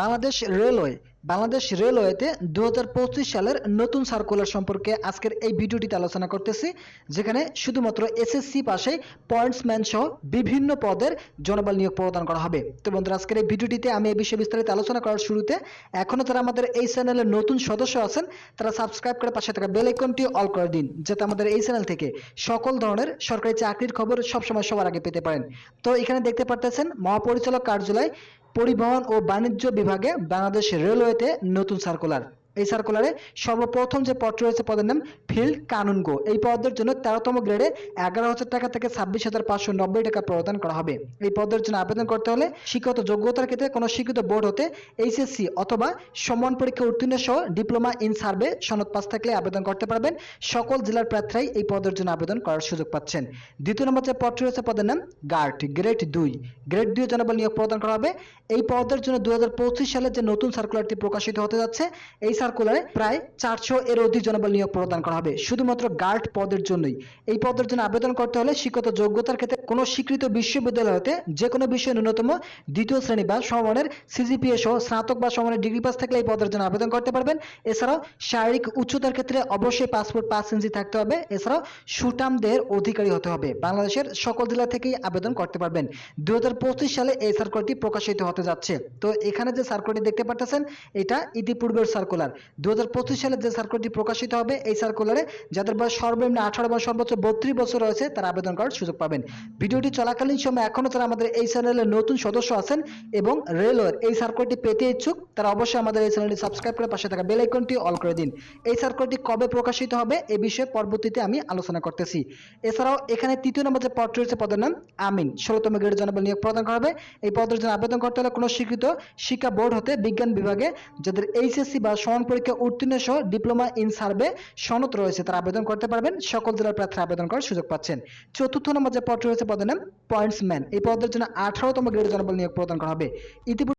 Bangladesh railway, Bangladesh রেলওয়েতে দু হাজার পঁচিশ সালের নতুন সার্কুলার সম্পর্কে আজকের এই ভিডিওটিতে আলোচনা করতেছি, যেখানে শুধুমাত্র এসএসসি পাশে পয়েন্টসম্যান সহ বিভিন্ন পদের জনবল নিয়োগ প্রদান করা হবে। তো বন্ধুরা, আজকের এই ভিডিওটিতে আমি এই বিষয়ে বিস্তারিত আলোচনা করার শুরুতে এখনও যারা আমাদের এই চ্যানেলের নতুন সদস্য আছেন, তারা সাবস্ক্রাইব করে পাশে থাকা বেল অল করে দিন, যাতে আমাদের এই চ্যানেল থেকে সকল ধরনের সরকারি চাকরির খবর সবসময় সবার আগে পেতে পারেন। তো এখানে দেখতে পারতেছেন, মহাপরিচালক কার্যালয় পরিবহন ও বাণিজ্য বিভাগে বাংলাদেশ রেলওয়েতে নতুন সার্কুলার এই সার্কুলারে সর্বপ্রথম যে পদটি রয়েছে পদের নাম ফিল্ড কানুনগো এই পদের জন্য তেরোতম গ্রেডে এগারো হাজার টাকা থেকে ছাব্বিশ হাজার পাঁচশো নব্বই টাকা প্রদান করা হবে। এই পদের জন্য আবেদন করতে হলে শিক্ষত যোগ্যতার ক্ষেত্রে কোনো শিক্ষিত বোর্ড হতে এইচএসসি অথবা সমান পরীক্ষা উত্তীর্ণ সহ ডিপ্লোমা ইন সার্ভে সনদ পাস থাকলে আবেদন করতে পারবেন। সকল জেলার প্রার্থীরাই এই পদের জন্য আবেদন করার সুযোগ পাচ্ছেন। দ্বিতীয় নম্বর যে পদটি রয়েছে পদের নাম গার্ড গ্রেড দুই। গ্রেড দুই জনবল নিয়োগ প্রদান করা হবে। এই পদের জন্য দুই হাজার পঁচিশ সালে যে নতুন সার্কুলারটি প্রকাশিত হতে যাচ্ছে, এই সার্কুলারে প্রায় চারশো এর অধিক জনবল নিয়োগ প্রদান করা হবে। শুধুমাত্র গার্ড পদের জন্যই। এই পদের জন্য আবেদন করতে হলে শিক্ষত যোগ্যতার ক্ষেত্রে কোনো স্বীকৃত বিশ্ববিদ্যালয় হতে যে কোনো বিষয়ে ন্যূনতম দ্বিতীয় শ্রেণি বা সমমানের সিজিপিএ সহ স্নাতক বা সমমানের ডিগ্রি পাস থাকলে এই পদের জন্য আবেদন করতে পারবেন। এছাড়াও শারীরিক উচ্চতার ক্ষেত্রে অবশ্যই পাসপোর্ট পাঁচ ইঞ্চি থাকতে হবে। এছাড়াও সুটাম দেহের অধিকারী হতে হবে। বাংলাদেশের সকল জেলা থেকেই আবেদন করতে পারবেন। দু হাজার পঁচিশ সালে এই সার্কুলারটি প্রকাশিত হতে যাচ্ছে। তো এখানে যে সার্কুলারটি দেখতে পাচ্ছেন এটা ইতিপূর্বের সার্কুলার দু হাজার পঁচিশ সালে যে সার্কুলারটি প্রকাশিত হবে, এই সার্কুলারে যাদের বয়স সর্বনিম্ন আঠারো বা সর্বোচ্চ বত্রিশ বছর রয়েছে, তারা আবেদন করার সুযোগ পাবেন। ভিডিওটি চলাকালীন সময় এখনও যারা আমাদের এই চ্যানেলের নতুন সদস্য আছেন এবং রেলওয়ের এই সার্কুলারটি পেতে ইচ্ছুক, তারা অবশ্যই আমাদের এই চ্যানেলটি সাবস্ক্রাইব করে পাশে থাকা বেল আইকনটি অল করে দিন। এই সার্কুলারটি কবে প্রকাশিত হবে, এ বিষয়ে পরবর্তীতে আমি আলোচনা করতেছি। এছাড়াও এখানে তৃতীয় নম্বর যে পদটি রয়েছে, পদের নাম আমিন। ষোলোতম গ্রেডের জনবল নিয়োগ প্রদান করা হবে। এই পদের জন্য আবেদন করতে হলে কোনো স্বীকৃত শিক্ষা বোর্ড হতে বিজ্ঞান বিভাগে যাদের এইচএসসি বা সমান পরীক্ষা উত্তীর্ণ সহ ডিপ্লোমা ইন সার্ভে সনদ রয়েছে। তারা আবেদন করতে পারবেন। সকল জেলার প্রার্থী আবেদন করার সুযোগ পাচ্ছেন। চতুর্থ নম্বর যে পদটি রয়েছে, পদের নাম পয়েন্টসম্যান এই পদের জন্য আঠারোতম গ্রেড জনবল নিয়োগ প্রদান করা হবে। ইতিপূর্বে